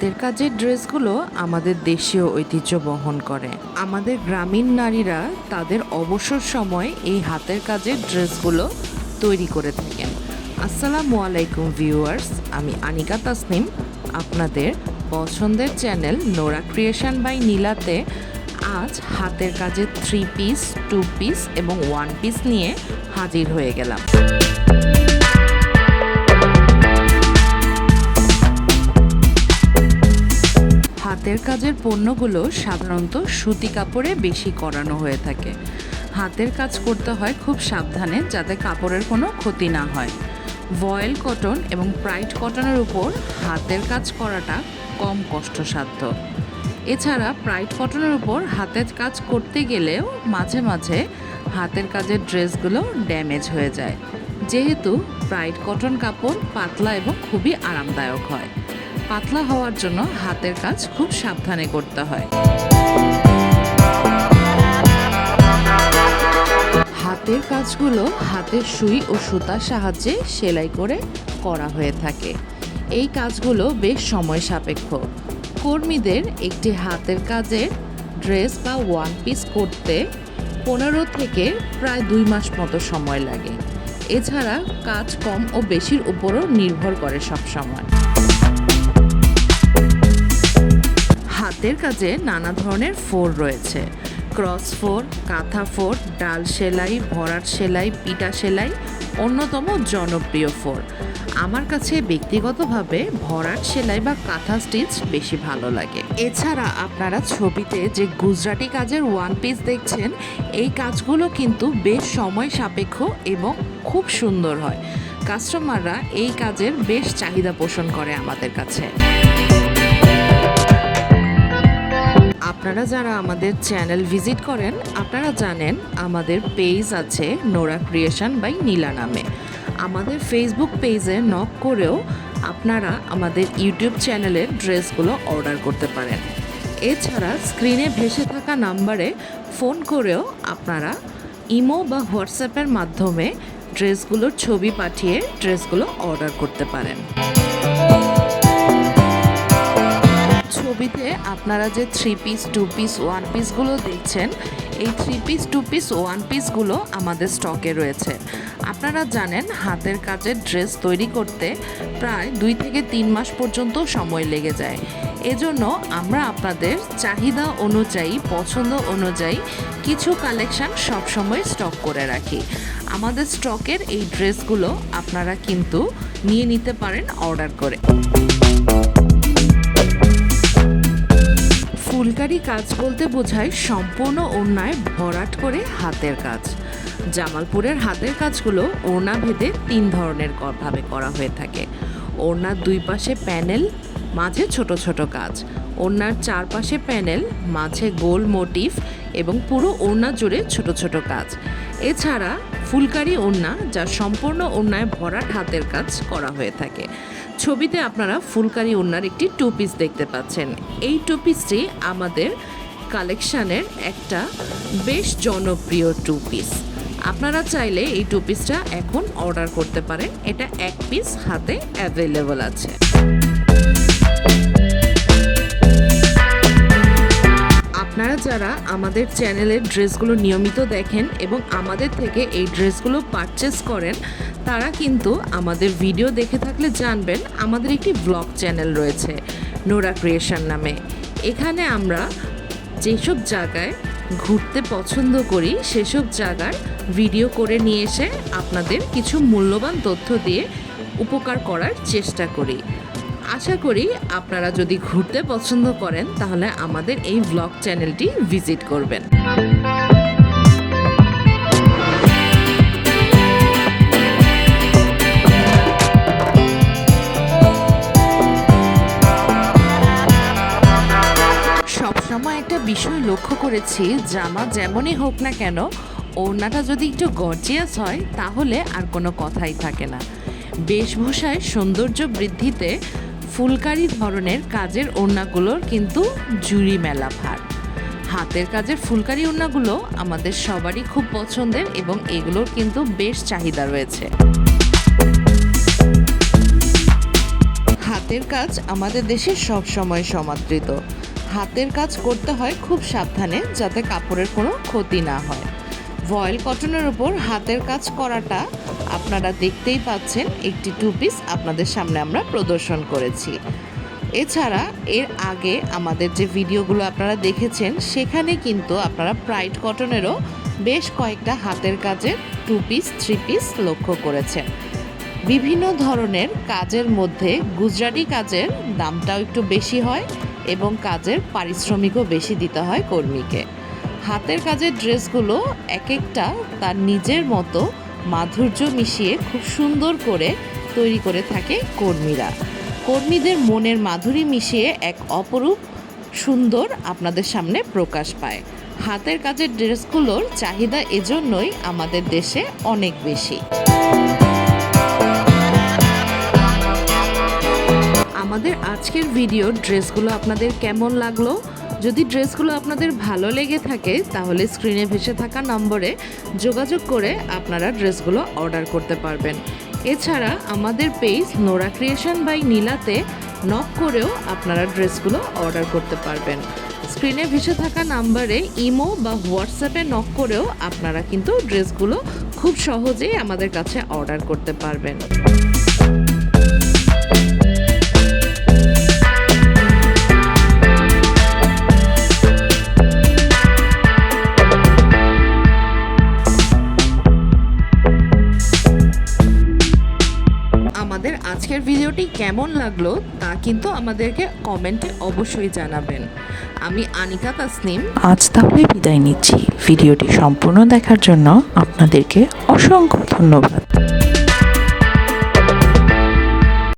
হাতের কাজের ড্রেসগুলো আমাদের দেশীয় ঐতিহ্য বহন করে। আমাদের গ্রামীণ নারীরা তাদের অবসর সময় এই হাতের কাজের ড্রেসগুলো তৈরি করে থাকেন। আসসালামু আলাইকুম ভিউয়ার্স, আমি আনিকা তাসনিম। আপনাদের পছন্দের চ্যানেল নোরা ক্রিয়েশন বাই নীলাতে আজ হাতের কাজের থ্রি পিস, টু পিস এবং ওয়ান পিস নিয়ে হাজির হয়ে গেলাম। হাতের কাজের পণ্যগুলো সাধারণত সুতি কাপড়ে বেশি করানো হয়ে থাকে। হাতের কাজ করতে হয় খুব সাবধানে যাতে কাপড়ের কোনো ক্ষতি না হয়। ভয়েল কটন এবং প্রাইড কটনের উপর হাতের কাজ করাটা কম কষ্টসাধ্য। এছাড়া প্রাইড কটনের উপর হাতের কাজ করতে গেলেও মাঝে মাঝে হাতের কাজের ড্রেসগুলো ড্যামেজ হয়ে যায়। যেহেতু প্রাইড কটন কাপড় পাতলা এবং খুবই আরামদায়ক হয়। পাতলা হওয়ার জন্য হাতের কাজ খুব সাবধানে করতে হয়। হাতের কাজগুলো হাতের সুই ও সুতার সাহায্যে সেলাই করে করা হয়ে থাকে। এই কাজগুলো বেশ সময় সাপেক্ষ। কর্মীদের একটি হাতের কাজের ড্রেস বা ওয়ান পিস করতে পনেরো থেকে প্রায় দুই মাস মতো সময় লাগে। এছাড়া কাজ কম ও বেশির উপরও নির্ভর করে সব হাতের কাজে নানা ধরনের ফোর রয়েছে। ক্রস ফোর, কাঁথা ফোর, ডাল সেলাই, ভরাট সেলাই, পিটা সেলাই, অন্যতম জনপ্রিয় ফোর। আমার কাছে ব্যক্তিগতভাবে ভরাট সেলাই বা কাঁথা স্টিচ বেশি ভালো লাগে। এছাড়া আপনারা ছবিতে যে গুজরাটি কাজের ওয়ান পিস দেখছেন, এই কাজগুলো কিন্তু বেশ সময় সাপেক্ষ এবং খুব সুন্দর হয়। কাস্টমাররা এই কাজের বেশ চাহিদা পোষণ করে আমাদের কাছে। আপনারা যারা আমাদের চ্যানেল ভিজিট করেন, আপনারা জানেন আমাদের পেজ আছে নোরা ক্রিয়েশন বাই নীলা নামে। আমাদের ফেসবুক পেজে নক করেও আপনারা আমাদের ইউটিউব চ্যানেলের ড্রেসগুলো অর্ডার করতে পারেন। এছাড়া স্ক্রিনে ভেসে থাকা নাম্বারে ফোন করেও আপনারা ইমো বা হোয়াটসঅ্যাপের মাধ্যমে ড্রেসগুলোর ছবি পাঠিয়ে ড্রেসগুলো অর্ডার করতে পারেন। ছবিতে আপনারা যে three piece two piece one পিসগুলো দেখছেন, এই three piece two piece one পিসগুলো আমাদের স্টকে রয়েছে। আপনারা জানেন হাতের কাজের ড্রেস তৈরি করতে প্রায় দুই থেকে তিন মাস পর্যন্ত সময় লেগে যায়। এজন্য আমরা আপনাদের চাহিদা অনুযায়ী, পছন্দ অনুযায়ী কিছু কালেকশন সবসময় স্টক করে রাখি। আমাদের স্টকের এই ড্রেসগুলো আপনারা কিন্তু নিয়ে নিতে পারেন অর্ডার করে। ফুলকারি কাজ বলতে বোঝায় সম্পূর্ণ ওড়নায় ভরাট করে হাতের কাজ। জামালপুরের হাতের কাজগুলো ওড়না ভেদে তিন ধরনের ভাবে করা হয়ে থাকে। ওড়নার দুই পাশে প্যানেল, মাঝে ছোট ছোট কাজ। ওড়নার চারপাশে প্যানেল, মাঝে গোল মোটিফ এবং পুরো ওড়না জুড়ে ছোট ছোট কাজ। এছাড়া ফুলকারি ওড়না যা সম্পূর্ণ ওড়নায় ভরাট হাতের কাজ করা হয়ে থাকে। ছবিতে আপনারা ফুলকারি ওড়নার একটি টু পিস দেখতে পাচ্ছেন। এই টু পিসটি আমাদের কালেকশানের একটা বেশ জনপ্রিয় টু পিস। আপনারা চাইলে এই টু পিসটা এখন অর্ডার করতে পারেন। এটা এক পিস হাতে অ্যাভেলেবল আছে। আপনারা যারা আমাদের চ্যানেলের ড্রেসগুলো নিয়মিত দেখেন এবং আমাদের থেকে এই ড্রেসগুলো পারচেস করেন, তারা কিন্তু আমাদের ভিডিও দেখে থাকলে জানবেন আমাদের একটি ব্লগ চ্যানেল রয়েছে নোরা ক্রিয়েশন নামে। এখানে আমরা যেসব জায়গায় ঘুরতে পছন্দ করি, সেসব জায়গার ভিডিও করে নিয়ে এসে আপনাদের কিছু মূল্যবান তথ্য দিয়ে উপকার করার চেষ্টা করি। আশা করি আপনারা যদি ঘুরতে পছন্দ করেন, তাহলে আমাদের এই ব্লগ চ্যানেলটি ভিজিট করবেন। সবসময় একটা বিষয় লক্ষ্য করেছি, জামা যেমনই হোক না কেন, ওড়নাটা যদি একটু গর্জিয়াস হয়, তাহলে আর কোনো কথাই থাকে না। বেশভূষায় সৌন্দর্য বৃদ্ধিতে ফুলকারি ধরনের কাজের ওড়নাগুলোর কিন্তু জুড়ি মেলা ভার। হাতের কাজের ফুলকারি ওড়নাগুলো আমাদের সবারই খুব পছন্দের এবং এগুলোর কিন্তু বেশ চাহিদা রয়েছে। হাতের কাজ আমাদের দেশে সব সময় সমাদৃত। হাতের কাজ করতে হয় খুব সাবধানে যাতে কাপড়ের কোনো ক্ষতি না হয়। ভয়েল কটনের উপর হাতের কাজ করাটা আপনারা দেখতেই পাচ্ছেন একটি টু পিস আপনাদের সামনে আমরা প্রদর্শন করেছি। এছাড়া এর আগে আমাদের যে ভিডিওগুলো আপনারা দেখেছেন, সেখানে কিন্তু আপনারা প্রাইড কটনেরও বেশ কয়েকটা হাতের কাজের টু পিস থ্রি পিস লক্ষ্য করেছেন। বিভিন্ন ধরনের কাজের মধ্যে গুজরাটি কাজের দামটাও একটু বেশি হয় এবং কাজের পারিশ্রমিকও বেশি দিতে হয় কর্মীকে। হাতের কাজের ড্রেসগুলো এক একটা তার নিজের মতো মাধুর্য মিশিয়ে খুব সুন্দর করে তৈরি করে থাকে কর্মীরা। কর্মীদের মনের মাধুরী মিশিয়ে এক অপরূপ সুন্দর আপনাদের সামনে প্রকাশ পায়। হাতের কাজের ড্রেসগুলোর চাহিদা এজন্যই আমাদের দেশে অনেক বেশি। আমাদের আজকের ভিডিও ড্রেসগুলো আপনাদের কেমন লাগল? যদি ড্রেসগুলো আপনাদের ভালো লেগে থাকে, তাহলে স্ক্রিনে ভেসে থাকা নম্বরে যোগাযোগ করে আপনারা ড্রেসগুলো অর্ডার করতে পারবেন। এছাড়া আমাদের পেজ নোরা ক্রিয়েশন বাই নীলাতে নক করেও আপনারা ড্রেসগুলো অর্ডার করতে পারবেন। স্ক্রিনে ভেসে থাকা নাম্বারে ইমো বা হোয়াটসঅ্যাপে নক করেও আপনারা কিন্তু ড্রেসগুলো খুব সহজেই আমাদের কাছে অর্ডার করতে পারবেন। ভিডিওটি কেমন লাগল তা কিন্তু আমাদেরকে কমেন্টে অবশ্যই জানাবেন। আমি আনিকা তাসনিম। আজ তাহলে বিদায় নিচ্ছি। ভিডিওটি সম্পূর্ণ দেখার জন্য আপনাদেরকে অসংখ্য ধন্যবাদ।